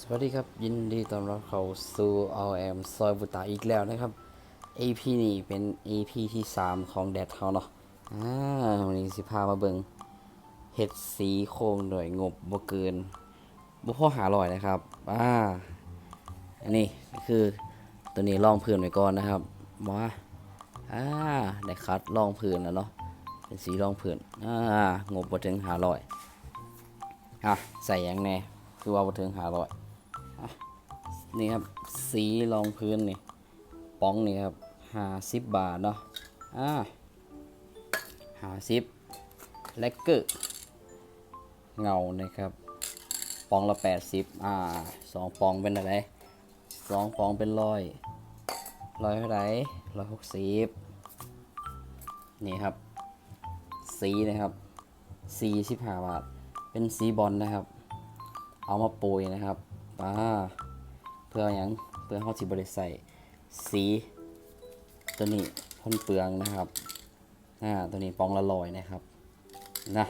สวัสดีครับ ยินดีต้อนรับเข้าสู่ RM ซอยบุตาอีกแล้วนะครับ AP นี่เป็น AP ที่ 3 ของแดดเฮาเนาะอ่าวันนี้สิพามาเบิงเห็ดสีโครงโดยงบบ่เกินบ่พอหาลอยนะครับอ่าอันนี้คือตัวนี้ลองพื้นไว้ก่อนนะครับมาอ่าได้คัดลองพื้นแล้วเนาะเป็นสีลองพื้นอ่างบบ่ถึงหาลอยอะใส่ยังแน่คือว่าบ่ถึงหาลอย นี่ครับสีรองพื้นนี่ป้องนี่ครับห้าสิบบาทเนาะอ่าห้าสิบแลกเกอร์เงานะครับปองละแปดสิบอ่าสองปองเป็นอะไรสองปองเป็นร้อยร้อยเท่าไหร่ร้อยหกสิบนี่ครับ สีนะครับสีสิบห้าบาท เป็นสีบอลนะครับ เอามาโปรยนะครับ อ่าเพื่ออย่างเพื่อเขาสิบริใส่สีตัวนี้พ่นเปลืองนะครับอ่าตัวนี้ปองละลอยนะครับนะ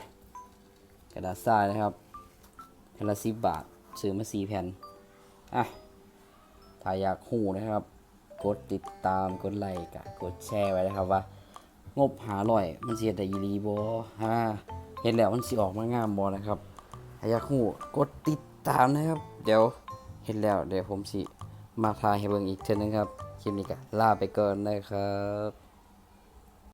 กระดาษทรายนะครับแผ่นละสิบบาทซื้อมาสี่แผ่นอะถ้าอยากหูนะครับ กดติดตามกดไลค์กะกดแชร์ไว้นะครับว่า งบหาร่อยมันเสียแต่ยีรีบอฮ่าเห็นแล้วมันสิออกมางามบอนะครับถ้าอยากหูกดติด ตามนะครับ เดี๋ยวเห็นแล้วเดี๋ยวผมสิมาพายให้เบิ่งอีกเช่นนึงครับคลิปนี้ก็ลาไปก่อนนะครับ